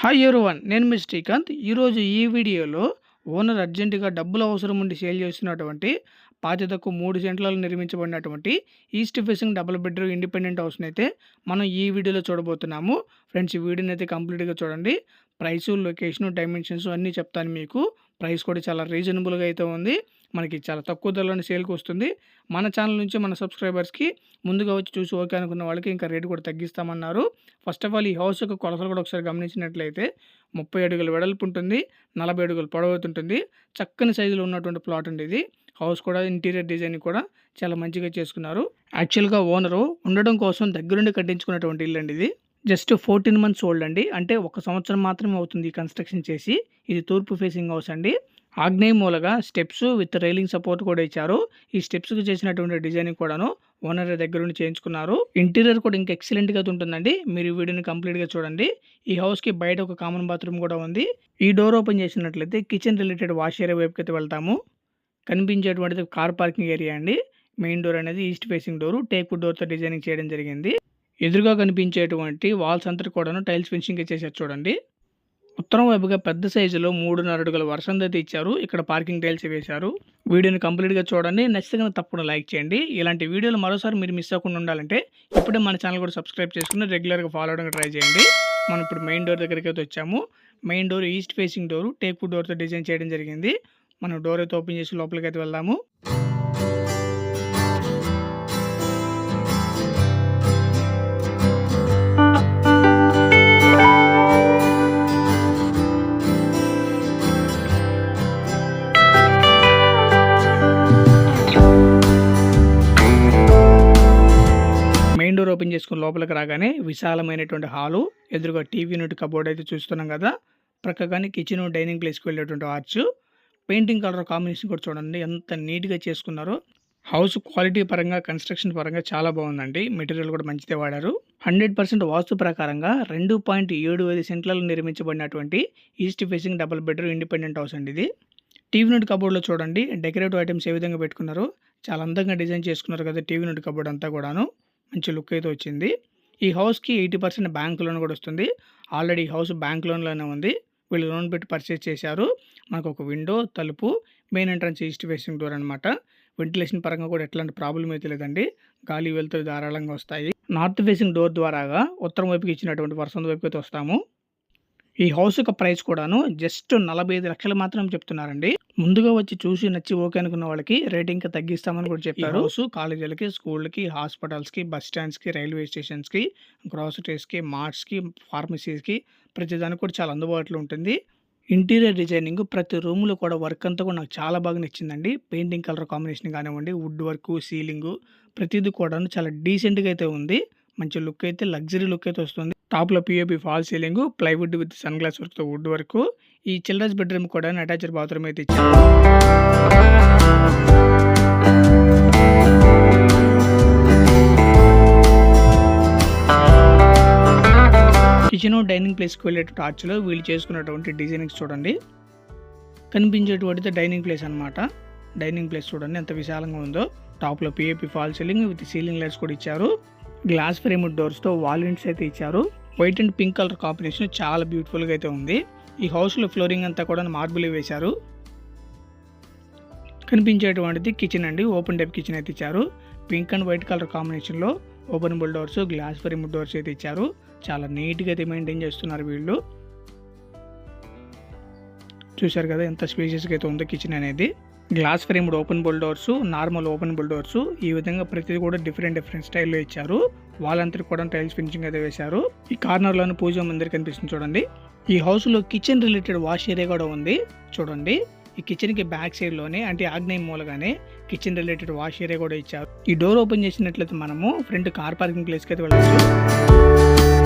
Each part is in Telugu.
హాయ్ వన్ నేను మీ శ్రీకాంత్. ఈరోజు ఈ వీడియోలో ఓనర్ అర్జెంటుగా డబ్బులు అవసరం ఉండి సేల్ చేస్తున్నటువంటి పాతితకు మూడు సెంట్లలో నిర్మించబడినటువంటి east facing double bedroom independent హౌస్ని అయితే మనం ఈ వీడియోలో చూడబోతున్నాము. ఫ్రెండ్స్ ఈ వీడియోని అయితే కంప్లీట్గా చూడండి. ప్రైసు లొకేషను డైమెన్షన్స్ అన్నీ చెప్తాను మీకు. ప్రైస్ కూడా చాలా రీజనబుల్గా అయితే ఉంది. మనకి చాలా తక్కువ ధరలోనే సేల్కి వస్తుంది. మన ఛానల్ నుంచి మన సబ్స్క్రైబర్స్కి ముందుగా వచ్చి చూసి ఓకే అనుకున్న వాళ్ళకి ఇంకా రేటు కూడా తగ్గిస్తామన్నారు. ఫస్ట్ ఆఫ్ ఆల్ ఈ హౌస్ యొక్క కొలతలు కూడా ఒకసారి గమనించినట్లయితే ముప్పై అడుగుల వెడల్పు ఉంటుంది. నలభై అడుగులు పొడవుతుంటుంది చక్కని సైజులో ఉన్నటువంటి ప్లాట్ అండి ఇది. హౌస్ కూడా ఇంటీరియర్ డిజైన్ కూడా చాలా మంచిగా చేసుకున్నారు. యాక్చువల్గా ఓనరు ఉండడం కోసం దగ్గరుండి కట్టించుకున్నటువంటి ఇల్లు అండి ఇది. జస్ట్ ఫోర్టీన్ మంత్స్ ఓల్డ్ అండి. అంటే ఒక సంవత్సరం మాత్రమే అవుతుంది కన్స్ట్రక్షన్ చేసి. ఇది తూర్పు ఫేసింగ్ హౌస్ అండి. ఆగ్నేయ మూలగా స్టెప్స్ విత్ రైలింగ్ సపోర్ట్ కూడా ఇచ్చారు. ఈ స్టెప్స్కి చేసినటువంటి డిజైనింగ్ కూడాను ఓనర్ దగ్గర నుండి చేయించుకున్నారు. ఇంటీరియర్ కూడా ఇంకా ఎక్సలెంట్గా ఉంటుందండి. మీరు వీడియోని కంప్లీట్గా చూడండి. ఈ హౌస్కి బయట ఒక కామన్ బాత్రూమ్ కూడా ఉంది. ఈ డోర్ ఓపెన్ చేసినట్లయితే కిచెన్ రిలేటెడ్ వాష్ ఏరియా వైపుకి అయితే వెళ్తాము. కనిపించేటువంటిది కార్ పార్కింగ్ ఏరియా అండి. మెయిన్ డోర్ అనేది ఈస్ట్ ఫేసింగ్ డోర్. టేక్ డోర్తో డిజైనింగ్ చేయడం జరిగింది. ఎదురుగా కనిపించేటువంటి వాల్స్ అంతా కూడాను టైల్స్ ఫినిషింగ్ చేసేది చూడండి. ఉత్తరం వైపుగా పెద్ద సైజులో మూడున్నర అడుగుల వర్షం అయితే ఇచ్చారు ఇక్కడ పార్కింగ్ టైల్స్ వేశారు. వీడియోని కంప్లీట్గా చూడండి. నచ్చితే తప్పకుండా లైక్ చేయండి. ఇలాంటి వీడియోలు మరోసారి మీరు మిస్ అవ్వకుండా ఉండాలంటే ఇప్పుడే మన ఛానల్ కూడా సబ్స్క్రైబ్ చేసుకుని రెగ్యులర్గా ఫాలో అవడానికి ట్రై చేయండి. మనం ఇప్పుడు మెయిన్ డోర్ దగ్గరికి అయితే వచ్చాము. Main door east facing door teak డోర్తో design చేయడం జరిగింది. మనం డోర్ అయితే ఓపెన్ చేసి లోపలికి అయితే వెళ్దాము. ఓపెన్ చేసుకుని లోపలికి రాగానే విశాలమైనటువంటి హాలు ఎదురుగా టీవీ యూనిట్ కబోర్డ్ అయితే చూస్తున్నాం కదా. ప్రక్కగానే కిచెన్ డైనింగ్ ప్లేస్కి వెళ్ళేటువంటి ఆర్చ్. పెయింటింగ్ కలర్ కాంబినేషన్ కూడా చూడండి ఎంత నీట్గా చేసుకున్నారో. హౌస్ క్వాలిటీ పరంగా కన్స్ట్రక్షన్ పరంగా చాలా బాగుందండి. మెటీరియల్ కూడా మంచిదే వాడారు. హండ్రెడ్ పర్సెంట్ వాస్తు ప్రకారంగా రెండు పాయింట్ ఏడు ఐదు సెంట్లలో నిర్మించబడినటువంటి east facing double bedroom independent house అండి ఇది. టీవీ నోట్ కబోర్డ్లో చూడండి డెకరేటివ్ ఐటమ్స్ ఏ విధంగా పెట్టుకున్నారు. చాలా అందంగా డిజైన్ చేసుకున్నారు కదా టీవీ నోట్ కబోర్డ్ అంతా కూడాను. మంచి లుక్ అయితే వచ్చింది. ఈ హౌస్కి ఎయిటీ పర్సెంట్ బ్యాంక్ లోన్ కూడా వస్తుంది. ఆల్రెడీ ఈ హౌస్ బ్యాంక్ లోన్లోనే ఉంది. వీళ్ళు లోన్ పెట్టి పర్చేస్ చేశారు. మనకు ఒక విండో తలుపు main entrance east facing door అనమాట వెంటిలేషన్ పరంగా కూడా ఎట్లాంటి ప్రాబ్లం అయితే లేదండి. గాలి వెళ్తూ ధారాళంగా వస్తాయి. నార్త్ ఫేసింగ్ డోర్ ద్వారాగా ఉత్తరం వైపుకి ఇచ్చినటువంటి వర్షం వైపుకి అయితే వస్తాము. ఈ హౌస్ యొక్క ప్రైస్ కూడాను జస్ట్ నలభై ఐదు లక్షలు మాత్రం చెప్తున్నారండి. ముందుగా వచ్చి చూసి నచ్చి ఓకే అనుకున్న వాళ్ళకి రేట్ ఇంకా తగ్గిస్తామని కూడా చెప్పారు. హౌస్ కాలేజీలకి స్కూళ్ళకి హాస్పిటల్స్కి బస్ స్టాండ్స్కి రైల్వే స్టేషన్స్కి గ్రాసరీస్కి మార్ట్స్కి ఫార్మసీస్కి ప్రతిదానికి కూడా చాలా అందుబాటులో ఉంటుంది. ఇంటీరియర్ డిజైనింగ్ ప్రతి రూమ్లో కూడా వర్క్ అంతా కూడా నాకు చాలా బాగా నచ్చిందండి. పెయింటింగ్ కలర్ కాంబినేషన్ కానివ్వండి వుడ్ వర్క్ సీలింగ్ ప్రతిదీ కూడా చాలా డీసెంట్గా అయితే ఉంది. మంచి లుక్ అయితే లగ్జరీ లుక్ అయితే వస్తుంది. టాప్లో POP fall ceiling plywood with sun glass వర్క్తో వుడ్ వర్క్. ఈ చిల్డ్రన్స్ బెడ్రూమ్ కూడా అటాచ్డ్ బాత్రూమ్ అయితే ఇచ్చారు. కిచెన్ డైనింగ్ ప్లేస్కి వెళ్ళే ఆర్చ్లో వీళ్ళు చేసుకున్నటువంటి డిజైనింగ్స్ చూడండి. కనిపించేటువంటిది డైనింగ్ ప్లేస్ అనమాట డైనింగ్ ప్లేస్ చూడండి ఎంత విశాలంగా ఉందో. టాప్లో POP fall ceiling with ceiling lights కూడా ఇచ్చారు. గ్లాస్ ఫ్రేమ్ డోర్స్తో వాల్ అయితే ఇచ్చారు. White and pink colour combination చాలా బ్యూటిఫుల్గా అయితే ఉంది. ఈ హౌస్లో ఫ్లోరింగ్ అంతా కూడా మార్బుల్ వేశారు. కనిపించేటువంటిది కిచెన్ అండి. ఓపెన్ టైప్ కిచెన్ అయితే ఇచ్చారు. పింక్ అండ్ వైట్ కలర్ కాంబినేషన్లో openable doors glass frame doors అయితే ఇచ్చారు. చాలా నీట్గా అయితే మెయింటైన్ చేస్తున్నారు వీళ్ళు. చూశారు కదా ఎంత స్పేషియస్గా అయితే ఉందో కిచెన్ అనేది. Glass framed openable doors normal openable doors ఈ విధంగా ప్రతిదీ కూడా డిఫరెంట్ డిఫరెంట్ స్టైల్లో ఇచ్చారు. వాళ్ళంతా కూడా టైల్స్ ఫినిషింగ్ అయితే వేశారు. ఈ కార్నర్లోని పూజ మందిర్ కనిపిస్తుంది చూడండి. ఈ హౌస్లో కిచెన్ రిలేటెడ్ వాష్ ఏరియా కూడా ఉంది. చూడండి. ఈ కిచెన్కి బ్యాక్ సైడ్లోనే అంటే ఆగ్నేయ మూలగానే కిచెన్ రిలేటెడ్ వాష్ ఏరియా కూడా ఇచ్చారు. ఈ డోర్ ఓపెన్ చేసినట్లయితే మనము ఫ్రంట్ కార్ పార్కింగ్ ప్లేస్కి అయితే వెళ్ళచ్చు.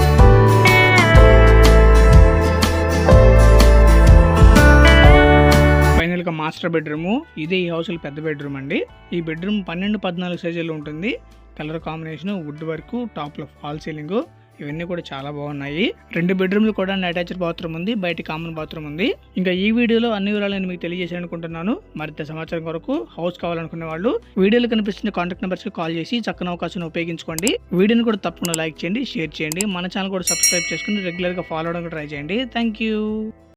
మాస్టర్ బెడ్రూమ్ ఇదే ఈ హౌస్లో పెద్ద బెడ్రూమ్ అండి. ఈ బెడ్రూమ్ పన్నెండు పద్నాలుగు సైజుల్లో ఉంటుంది. కలర్ కాంబినేషన్ వుడ్ వర్క్ టాప్లో ఫాల్ సీలింగ్ ఇవన్నీ కూడా చాలా బాగున్నాయి. రెండు బెడ్రూమ్లు కూడా అటాచ్డ్ బాత్రూమ్ ఉంది బయట కామన్ బాత్రూమ్ ఉంది. ఇంకా ఈ వీడియోలో అన్ని వివరాలు నేను మీకు తెలియజేయాలనుకుంటున్నాను. మరింత సమాచారం కొరకు హౌస్ కావాలనుకునే వాళ్ళు వీడియోలో కనిపిస్తున్న కాంటాక్ట్ నెంబర్స్కి కాల్ చేసి చక్కని అవకాశం ఉపయోగించుకోండి. వీడియోని కూడా తప్పకుండా లైక్ చేయండి షేర్ చేయండి. మన ఛానల్ కూడా సబ్స్క్రైబ్ చేసుకుని రెగ్యులర్గా ఫాలో అవడానికి ట్రై చేయండి. Thank you